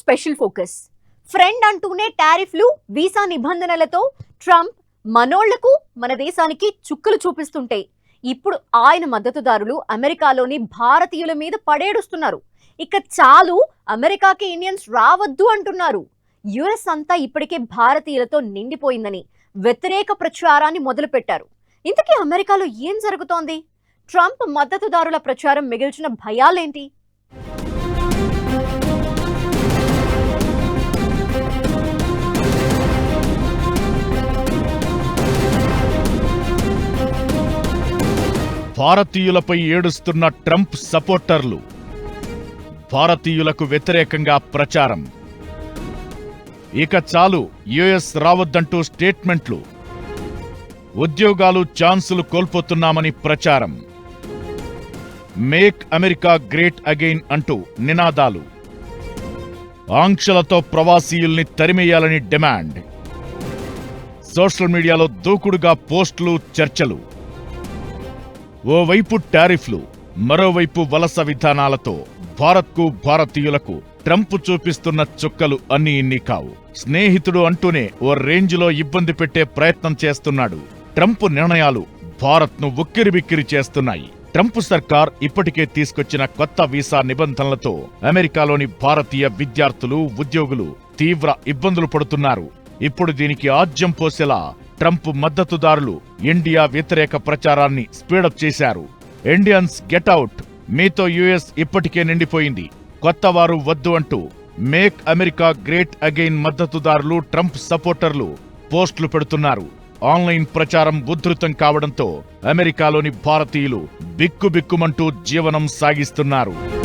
Special focus. Friend అంటూనే టారిఫ్లు visa నిబంధనలతో Trump మనోళ్ళకు మన దేశానికి చుక్కలు చూపిస్తుంటే ఇప్పుడు ఆయన మద్దతుదారులు అమెరికాలోని భారతీయుల మీద పడేడుస్తున్నారు. ఇక చాలు అమెరికాకి ఇండియన్స్ రావద్దు అంటున్నారు. యుఎస్ అంతా ఇప్పటికే భారతీయులతో నిండిపోయిందని వ్యతిరేక ప్రచారాన్ని మొదలుపెట్టారు. ఇంతకీ అమెరికాలో ఏం జరుగుతోంది? ట్రంప్ మద్దతుదారుల ప్రచారం మిగిల్చిన భయాలేంటి? భారతీయులపై ఏడుస్తున్న ట్రంప్ సపోర్టర్లు. భారతీయులకు వ్యతిరేకంగా ప్రచారం. ఇక చాలు యుఎస్ రావద్దంటూ స్టేట్మెంట్లు. ఉద్యోగాలు ఛాన్సులు కోల్పోతున్నామని ప్రచారం. మేక్ అమెరికా గ్రేట్ అగైన్ అంటూ నినాదాలు. ఆంక్షలతో ప్రవాసీయుల్ని తరిమేయాలని డిమాండ్. సోషల్ మీడియాలో దూకుడుగా పోస్టులు చర్చలు. ఓవైపు టారిఫ్లు మరోవైపు వలస విధానాలతో భారత్కు భారతీయులకు ట్రంప్ చూపిస్తున్న చుక్కలు అన్ని ఇన్ని కావు. స్నేహితుడు అంటూనే ఓ రేంజ్లో ఇబ్బంది పెట్టే ప్రయత్నం చేస్తున్నాడు. ట్రంప్ నిర్ణయాలు భారత్ను ఉక్కిరిబిక్కిరి చేస్తున్నాయి. ట్రంప్ సర్కార్ ఇప్పటికే తీసుకొచ్చిన కొత్త వీసా నిబంధనలతో అమెరికాలోని భారతీయ విద్యార్థులు ఉద్యోగులు తీవ్ర ఇబ్బందులు పడుతున్నారు. ఇప్పుడు దీనికి ఆజ్యం పోసేలా ట్రంప్ మద్దతుదారులు ఇండియా వ్యతిరేక ప్రచారాన్ని స్పీడప్ చేశారు. Indians get out. మీతో యుఎస్ ఇప్పటికే నిండిపోయింది. కొత్త వారు వద్దు అంటూ మేక్ అమెరికా గ్రేట్ అగైన్ మద్దతుదారులు ట్రంప్ సపోర్టర్లు పోస్టులు పెడుతున్నారు. ఆన్లైన్ ప్రచారం ఉధృతం కావడంతో అమెరికాలోని భారతీయులు బిక్కుబిక్కుమంటూ జీవనం సాగిస్తున్నారు.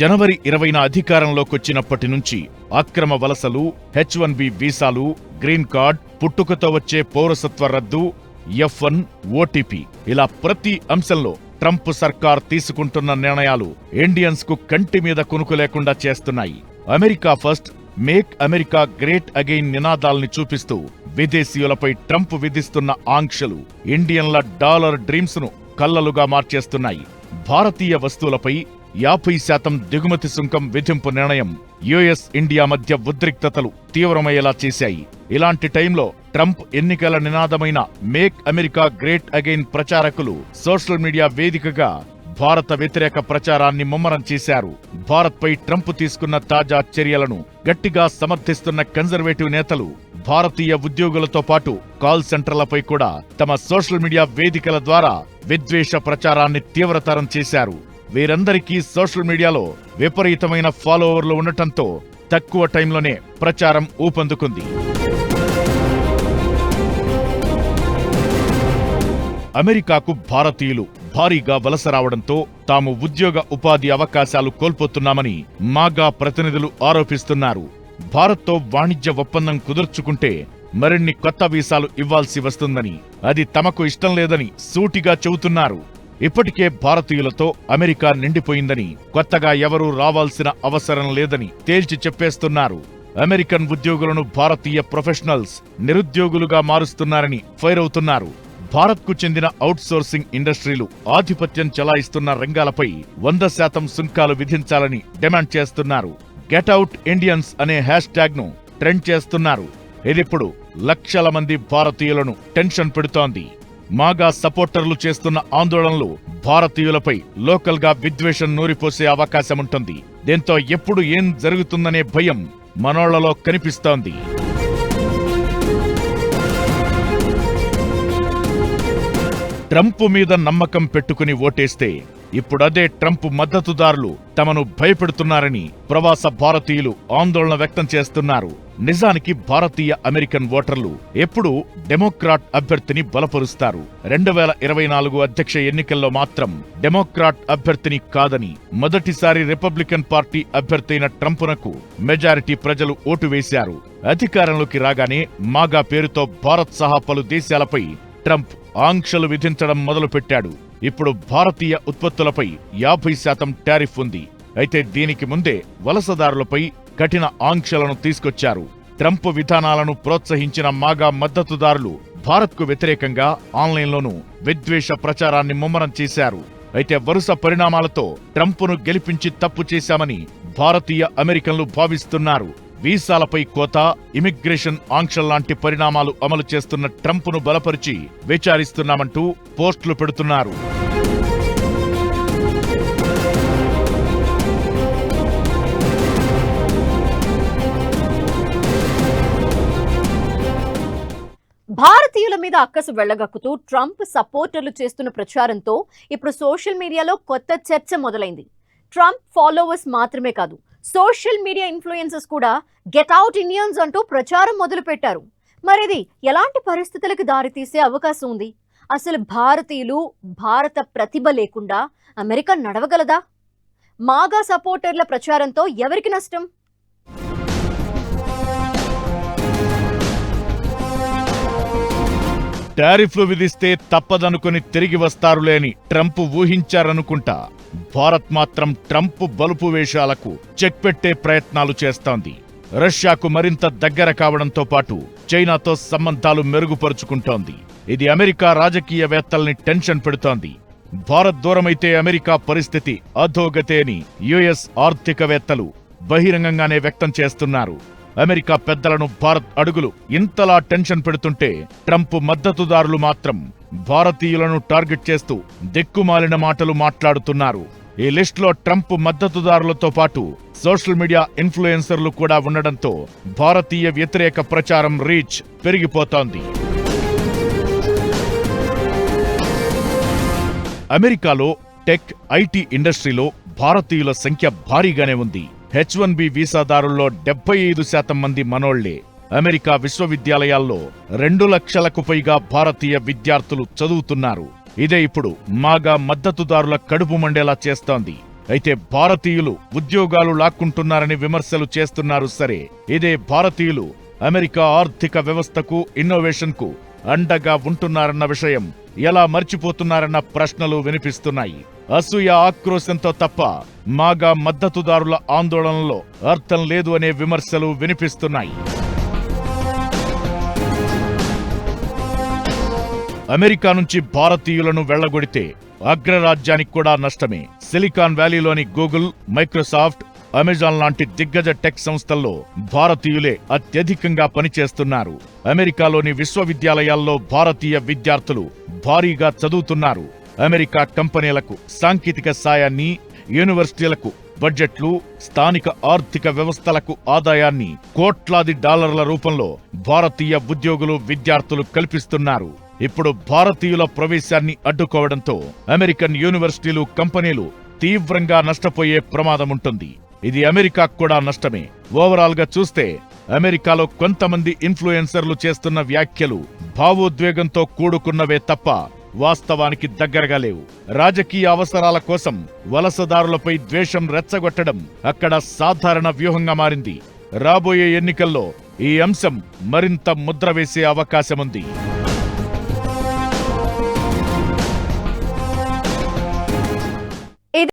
జనవరి ఇరవైన అధికారంలోకొచ్చినప్పటి నుంచి అక్రమ వలసలు హెచ్ వన్ బి వీసాలు గ్రీన్ కార్డ్ పుట్టుకతో వచ్చే పౌరసత్వ రద్దు ఎఫ్ వన్ ఓటీపీ ఇలా ప్రతి అంశంలో ట్రంప్ సర్కార్ తీసుకుంటున్న నిర్ణయాలు ఇండియన్స్కు కంటి మీద కునుకు లేకుండా చేస్తున్నాయి. America first make America great again నినాదాల్ని చూపిస్తూ విదేశీయులపై ట్రంప్ విధిస్తున్న ఆంక్షలు ఇండియన్ల డాలర్ డ్రీమ్స్ను కల్లలుగా మార్చేస్తున్నాయి. భారతీయ వస్తువులపై యాభై శాతం దిగుమతి సుంకం విధింపు నిర్ణయం యుఎస్ ఇండియా మధ్య ఉద్రిక్తతలు తీవ్రమయ్యేలా చేశాయి. ఇలాంటి టైంలో ట్రంప్ ఎన్నికల నినాదమైన మేక్ అమెరికా గ్రేట్ అగైన్ ప్రచారకులు సోషల్ మీడియా వేదికగా భారత వ్యతిరేక ప్రచారాన్ని ముమ్మరం చేశారు. భారత్పై ట్రంప్ తీసుకున్న తాజా చర్యలను గట్టిగా సమర్థిస్తున్న కన్జర్వేటివ్ నేతలు భారతీయ ఉద్యోగులతో పాటు కాల్ సెంటర్లపై కూడా తమ సోషల్ మీడియా వేదికల ద్వారా విద్వేష ప్రచారాన్ని తీవ్రతరం చేశారు. వీరందరికీ సోషల్ మీడియాలో విపరీతమైన ఫాలోవర్లు ఉండటంతో తక్కువ టైంలోనే ప్రచారం ఊపందుకుంది. అమెరికాకు భారతీయులు భారీగా వలస రావడంతో తాము ఉద్యోగ ఉపాధి అవకాశాలు కోల్పోతున్నామని మాగా ప్రతినిధులు ఆరోపిస్తున్నారు. భారత్తో వాణిజ్య ఒప్పందం కుదుర్చుకుంటే మరిన్ని కొత్త వీసాలు ఇవ్వాల్సి వస్తుందని అది తమకు ఇష్టం లేదని సూటిగా చెబుతున్నారు. ఇప్పటికే భారతీయులతో అమెరికా నిండిపోయిందని కొత్తగా ఎవరూ రావాల్సిన అవసరం లేదని తేల్చి చెప్పేస్తున్నారు. అమెరికన్ ఉద్యోగులను భారతీయ ప్రొఫెషనల్స్ నిరుద్యోగులుగా మారుస్తున్నారని ఫైర్ అవుతున్నారు. భారత్కు చెందిన అవుట్సోర్సింగ్ ఇండస్ట్రీలు ఆధిపత్యం చెలాయిస్తున్న రంగాలపై వంద శాతం సుంకాలు విధించాలని డిమాండ్ చేస్తున్నారు. గెట్అవుట్ ఇండియన్స్ అనే హ్యాష్ ట్యాగ్ను ట్రెండ్ చేస్తున్నారు. ఇదిప్పుడు లక్షల మంది భారతీయులను టెన్షన్ పెడుతోంది. మాగా సపోర్టర్లు చేస్తున్న ఆందోళనలు భారతీయులపై లోకల్గా విద్వేషం నూరిపోసే అవకాశముంటుంది. దీంతో ఎప్పుడు ఏం జరుగుతుందనే భయం మనోళ్ళలో కనిపిస్తోంది. ట్రంప్ మీద నమ్మకం పెట్టుకుని ఓటేస్తే ఇప్పుడదే ట్రంప్ మద్దతుదారులు తమను భయపెడుతున్నారని ప్రవాస భారతీయులు ఆందోళన వ్యక్తం చేస్తున్నారు. నిజానికి భారతీయ అమెరికన్ ఓటర్లు ఎప్పుడూ డెమోక్రాట్ అభ్యర్థిని బలపరుస్తారు. రెండు వేల ఇరవై నాలుగు అధ్యక్ష ఎన్నికల్లో మాత్రం డెమోక్రాట్ అభ్యర్థిని కాదని మొదటిసారి రిపబ్లికన్ పార్టీ అభ్యర్థైన ట్రంపునకు మెజారిటీ ప్రజలు ఓటు వేశారు. అధికారంలోకి రాగానే మాగా పేరుతో భారత్ సహా పలు దేశాలపై ట్రంప్ ఆంక్షలు విధించడం మొదలుపెట్టాడు. ఇప్పుడు భారతీయ ఉత్పత్తులపై యాభై శాతం టారిఫ్ ఉంది. అయితే దీనికి ముందే వలసదారులపై కఠిన ఆంక్షలను తీసుకొచ్చారు. ట్రంప్ విధానాలను ప్రోత్సహించిన మాగా మద్దతుదారులు భారత్కు వ్యతిరేకంగా ఆన్లైన్లోనూ విద్వేష ప్రచారాన్ని ముమ్మరం చేశారు. అయితే వరుస పరిణామాలతో ట్రంప్ను గెలిపించి తప్పు చేశామని భారతీయ అమెరికన్లు భావిస్తున్నారు. వీసాలపై కోత ఇమిగ్రేషన్ ఆంక్షల్లాంటి పరిణామాలు అమలు చేస్తున్న ట్రంప్ను బలపరిచి విచారిస్తున్నామంటూ పోస్టులు పెడుతున్నారు. భారతీయుల మీద అక్కసు వెళ్ళగక్కుతూ ట్రంప్ సపోర్టర్లు చేస్తున్న ప్రచారంతో ఇప్పుడు సోషల్ మీడియాలో కొత్త చర్చ మొదలైంది. ట్రంప్ ఫాలోవర్స్ మాత్రమే కాదు సోషల్ మీడియా ఇన్ఫ్లుయెన్సర్స్ కూడా గెట్ అవుట్ ఇండియన్స్ అంటూ ప్రచారం మొదలుపెట్టారు. మరిది ఎలాంటి పరిస్థితులకు దారితీసే అవకాశం ఉంది? అసలు భారతీయులు భారత ప్రతిభ లేకుండా అమెరికా నడవగలదా? మాగా సపోర్టర్ల ప్రచారంతో ఎవరికి నష్టం? టారిఫ్లు విధిస్తే తప్పదనుకుని తిరిగి వస్తారులేని ట్రంప్ ఊహించారనుకుంటా. భారత్ మాత్రం ట్రంప్ బలుపు వేషాలకు చెక్ పెట్టే ప్రయత్నాలు చేస్తోంది. రష్యాకు మరింత దగ్గర కావడంతో పాటు చైనాతో సంబంధాలు మెరుగుపరుచుకుంటోంది. ఇది అమెరికా రాజకీయవేత్తల్ని టెన్షన్ పెడుతోంది. భారత్ దూరమైతే అమెరికా పరిస్థితి అధోగతే అని యుఎస్ ఆర్థికవేత్తలు బహిరంగంగానే వ్యక్తం చేస్తున్నారు. అమెరికా పెద్దలను భారత్ అడుగులు ఇంతలా టెన్షన్ పెడుతుంటే ట్రంప్ మద్దతుదారులు మాత్రం భారతీయులను టార్గెట్ చేస్తూ దిక్కుమాలిన మాటలు మాట్లాడుతున్నారు. ఈ లిస్టులో ట్రంప్ మద్దతుదారులతో పాటు సోషల్ మీడియా ఇన్ఫ్లుయెన్సర్లు కూడా ఉండడంతో భారతీయ వ్యతిరేక ప్రచారం రీచ్ పెరిగిపోతోంది. అమెరికాలో టెక్ ఐటీ ఇండస్ట్రీలో భారతీయుల సంఖ్య భారీగానే ఉంది. హెచ్ వన్ బి వీసాదారుల్లో డెబ్బై ఐదు శాతం మంది మనోళ్ళే. అమెరికా విశ్వవిద్యాలయాల్లో రెండు లక్షలకు పైగా భారతీయ విద్యార్థులు చదువుతున్నారు. ఇదే ఇప్పుడు మాగా మద్దతుదారుల కడుపు మండేలా చేస్తోంది. అయితే భారతీయులు ఉద్యోగాలు లాక్కుంటున్నారని విమర్శలు చేస్తున్నారు సరే. ఇదే భారతీయులు అమెరికా ఆర్థిక వ్యవస్థకు ఇన్నోవేషన్కు అండగా ఉంటున్నారన్న విషయం ఎలా మర్చిపోతున్నారన్న ప్రశ్నలు వినిపిస్తున్నాయి. అసూయ ఆక్రోశంతో తప్ప మాగా మద్దతుదారుల ఆందోళనలో అర్థం లేదు అనే విమర్శలు వినిపిస్తున్నాయి. అమెరికా నుంచి భారతీయులను వెళ్ళగొడితే అగ్రరాజ్యానికి కూడా నష్టమే. సిలికాన్ వ్యాలీలోని గూగుల్ మైక్రోసాఫ్ట్ అమెజాన్ లాంటి దిగ్గజ టెక్ సంస్థల్లో భారతీయులే అత్యధికంగా పనిచేస్తున్నారు. అమెరికాలోని విశ్వవిద్యాలయాల్లో భారతీయ విద్యార్థులు భారీగా చదువుతున్నారు. అమెరికా కంపెనీలకు సాంకేతిక సాయాన్ని యూనివర్సిటీలకు బడ్జెట్లు స్థానిక ఆర్థిక వ్యవస్థలకు ఆదాయాన్ని కోట్లాది డాలర్ల రూపంలో భారతీయ ఉద్యోగులు విద్యార్థులు కల్పిస్తున్నారు. ఇప్పుడు భారతీయుల ప్రవేశాన్ని అడ్డుకోవడంతో అమెరికన్ యూనివర్సిటీలు కంపెనీలు తీవ్రంగా నష్టపోయే ప్రమాదముంటుంది. ఇది అమెరికాకు కూడా నష్టమే. ఓవరాల్గా చూస్తే అమెరికాలో కొంతమంది ఇన్ఫ్లుయెన్సర్లు చేస్తున్న వ్యాఖ్యలు భావోద్వేగంతో కూడుకున్నవే తప్ప వాస్తవానికి దగ్గరగా లేవు. రాజకీయ అవసరాల కోసం వలసదారులపై ద్వేషం రెచ్చగొట్టడం అక్కడ సాధారణ వ్యూహంగా మారింది. రాబోయే ఎన్నికల్లో ఈ అంశం మరింత ముద్ర వేసే అవకాశముంది.